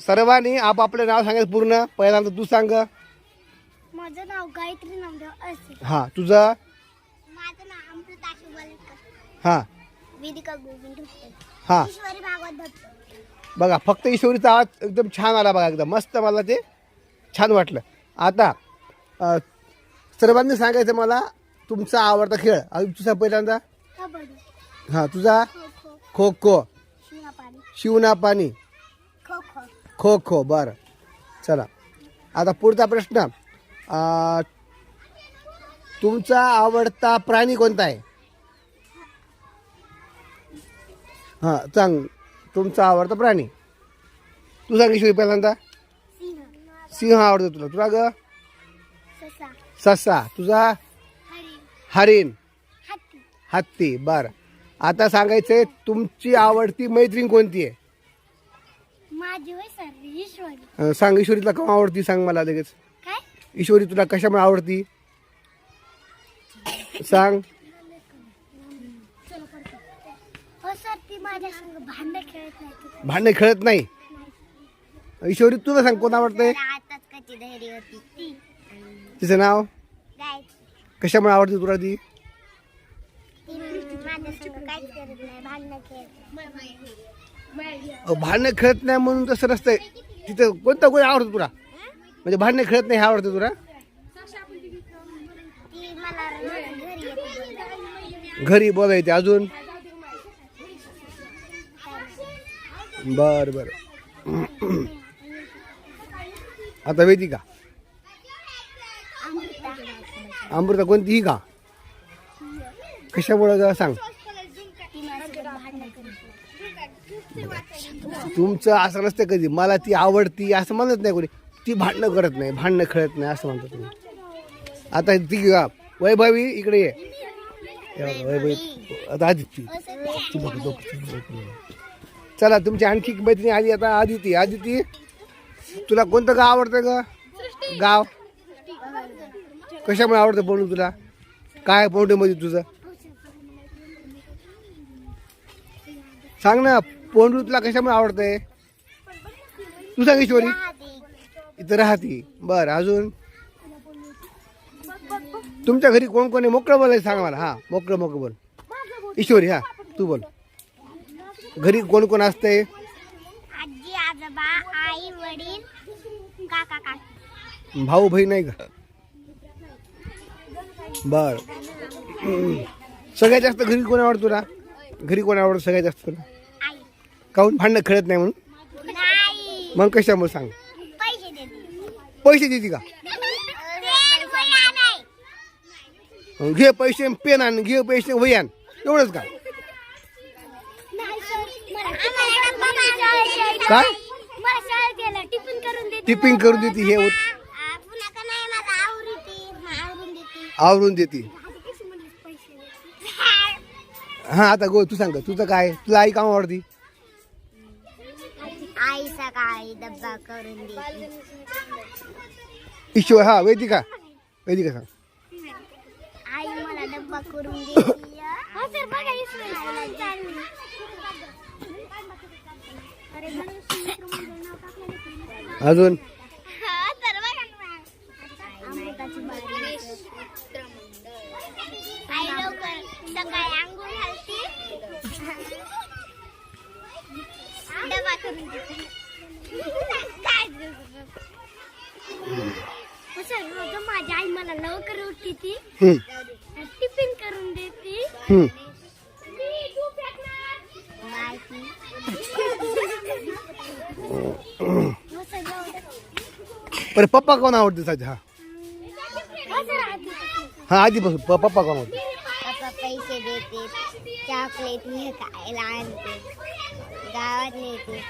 सर्वांनी आपापलं नाव सांगायचं पूर्ण. पहिल्यांदा तू सांग. माझं नाव गायत्री नामदेव असे. हा तुझं? माझं नाव अमृता शिवलेकर हा. वेदिका गोविंद हा. ईश्वरी भागवत भट्टे बघा फक्त ईश्वरीचा आवाज एकदम छान आला बघा एकदम मस्त मला ते छान वाटलं. आता अ, सर्वांनी सांगायचं मला तुमचा आवडता खेळ अजून तुझा पहिल्यांदा? कबड्डी. हां तुझा? खो खो खो खो शिवापाणी शिवना पाणी खो खो बरं. चला. आता पुढचा प्रश्न. तुमचा आवडता प्राणी कोणता आहे? हां सांग. तुमचा आवडता प्राणी. तू सांग ईश्वरी पहिल्यांदा? सिंह. आवडतो तुला. तुला ग? ससा. तुझा? हरिण. हरिण. हत्ती. हत्ती. बरं. आता सांगायचंय तुमची आवडती मैत्रीण कोणती आहे? माझी होय सर ईश्वरी. अं, सांग ईश्वरीला केव्हा आवडती? सांग मला लगेच. काय? ईश्वरी तुला कशामुळे आवडती? सांग. हो सर ती माझ्या संग भांडण खेळत नाही ती भांडणे खेळत नाही? ईश्वरी तुला सांग कोण आवडतंय? आताच कधी धैर्य होती. ती. तिचं नाव? गायत्री कशामुळे आवडते तुला ती? ती माझ्या संग काहीच करत नाही भांडण खेळत अहो, भांडणं खेळत नाही म्हणून तसं आहे. तिथं कोणता कोणी आवडतो तुला? म्हणजे भांडणं खेळत नाही हे आवडतं तुला? घरी येते अजून? बर बर. आता वेदी का? अमृता कोणती ही का? कशामुळे सांग ती माझ्यासोबत भांडण करते तुमचं असं नसतं कधी? मला ती आवडती असं म्हणत नाही कोणी. ती भांडणं करत नाही भांडणं खेळत नाही असं म्हणतात तुम्ही. आता ती वैभवी इकडे ये. वैभवी. आता आदित्य. चला तुमची आणखी एक मैत्रिणी आली आता आदिती. आदिती तुला कोणतं गाव आवडतं ग? गाव? कशामुळे आवडतं बोलून तुला? काय मध्ये तुझं? सांग ना. पोंडू तुला कशामुळे आवडतंय? तू सांग ईश्वरी. इथं राहती. बर अजून? तुमच्या घरी कोण कोण आहे? मोकळं बोलायचं सांग मला. हा मोकळं मोकळं बोल. ईश्वरी हा तू बोल. घरी कोण कोण असतंय? आजी आजोबा आई वडील काका काकी. भाऊ बहीण नाही का? बर. सगळ्यात जास्त घरी कोण आवडतं तुला? घरी कोण आवडतं सगळ्यात जास्त तुला? काहून भांडणं खेळत नाही म्हणून? मग कशामुळे सांग? पैसे देते का? घे पैसे पेन आण घे पैसे वही आण. एवढंच का? काय टिपिंग करून देते. हे आवरून देते. हा आता गो तू सांग तुझं काय? तुला आई काम आवडती? सकाळी डब्बा करून देते. ईश्वर हा वेदिका वेदिका सांग. आई मला डब्बा करून देते. हो सर बघा अरे अजून? सकाळी आंघोळ घालते. डबा करून देते. माझी आई मला लवकर उठते ती. टिफिन करून देते. बरं पप्पा कोण आवडते सध्या हा. हा आधीपासून. प- पप्पा कोण आवडते? पप्पा पैसे देते चॉकलेट मी खायला आणते गावात नेते.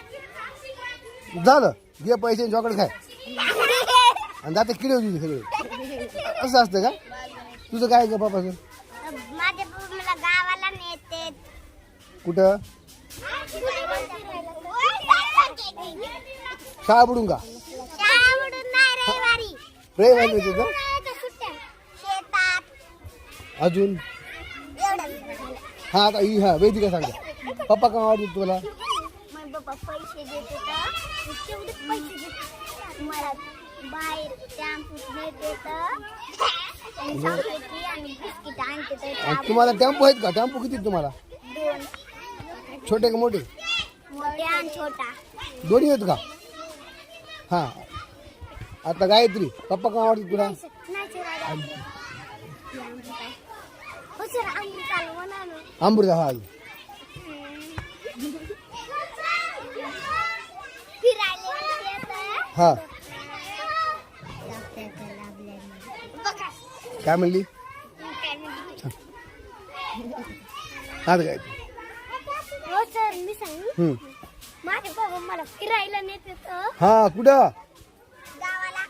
झालं घे पैसे चॉकलेट खाय. आणि जाते किडे होती सगळे असं असतं का? तुझं काय का पप्पाचं माझे पप्पा मला गावाला नेते. कुठं? शाळा बुडून का? रविवारी. अजून? हा आता ही हा वेदिका सांगा पप्पा का आवडते तुला? पप्पा पैसे देते तर तेवढे मला बाहेर नेते चॉकलेटी आणि बिस्किट आणते तर आणि त्या तुम्हाला टेम्पो आहेत का? टेम्पो किती तुम्हाला? दोन. छोटे का मोठे? मोठा आणि छोटा. दोन्ही आहेत का? हां. आता गायत्री पप्पा का आवडते तुला. हे अमृत आहे. हो सर अमृत आलं म्हणा ना. अमृता हा फिरायला येते हा. काय म्हणली? काय म्हणते. आता काय? हो सर मी सांगू? हम्म. माझे बाबा मला फिरायला नेते तर हा कुठं? गावाला.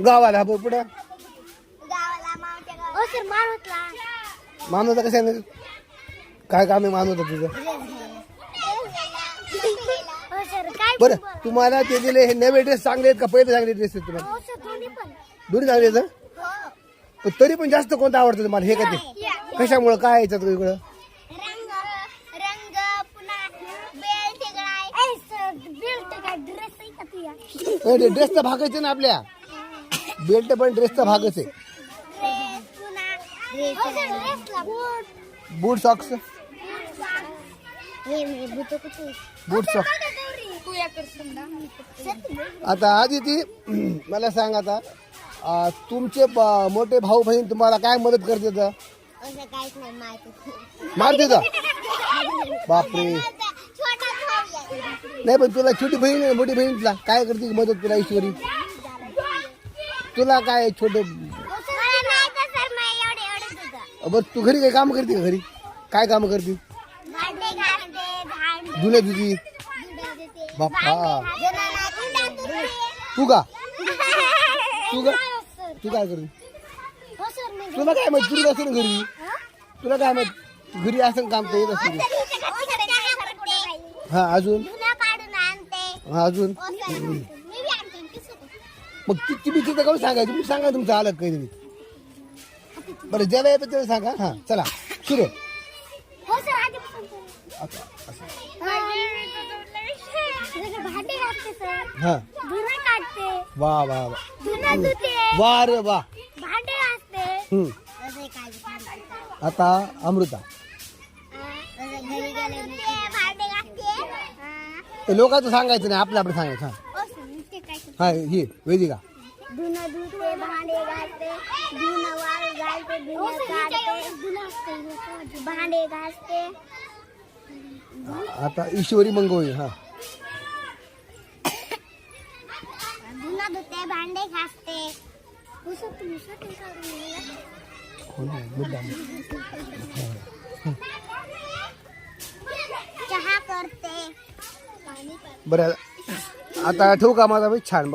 गावाला हा बघ कुठं गावाला हो सर मानवता कसं आहे? ना? काय काम आहे मानवता तुझं हो सर काय बरं तुम्हाला ते दिले हे नवे ड्रेस चांगले आहेत का? पहिले चांगले ड्रेस आहेत तुम्हाला? हो दोन्ही चांगले आहेत हं? पण तरी पण जास्त कोणतं आवडतं तुम्हाला? हे का ते? कशामुळं? काय याच्यात इकडं रंग रंग पुन्हा बेल्ट काय बेल्ट काय? ड्रेस आहे का तुया ड्रेसचा भागच आहे ना आपल्या. बेल्ट पण ड्रेसचा भागच आहे. ड्रेस पुन्हा बूट बूट सॉक्स हे मी बूट कुठे बूट सॉक्स आता आधी ती मला सांग आता तुमचे ब- मोठे भाऊ बहीण तुम्हाला काय मदत करते तर? असं काहीच नाही माहिती मारते बापरे. छोटा भाऊ आहे. नाही पण तुला छोटी बहीण आहे, मोठी बहीण तुला काय करते मदत तुला ईश्वरी? तुला काय छोटे मला नाही का सर मी एवढे एवढेच होतं. बरं तू घरी काय काम करते का घरी? काय काम करते? भांडे धुणे तुझी देते बाप्पा तू का? तू का? तू काय हो मी तुला काय माहीत? तुला असेल घरी. तुला काय माहीत? घरी असं काम तर येत असेल. हा अजून? हा अजून? हो किती मग ती तुम्ही तिथं काऊन सांगायचं? तुम्ही सांगा तुमचं आलं काहीतरी बरं ज्याला येतं त्याला सांगा. हा चला. सुरू. भांडे सर। हा। धुणं काढते वा वा वा धुणं धुते। वा रे वा भांडे घासते। हम्म. आता अमृता। घरी गेले भांडे घासते। ते लोकांचं सांगायचं नाही आपलं आपलं सांगायचं हा. हो ते हा हे वेदिका. धुणं धुते भांडे घासते। धुणं वाळ घालते धुणं काढते भांडे घासते। आता ईश्वरी मंगोळी हा. धुणं धुते भांडे घासते हो सर तुम्ही शूटिंग करून गेला? कोण आहे? मुद्दाम. चहा करते पाणी बरं आता ठेवू का माझा बाई छान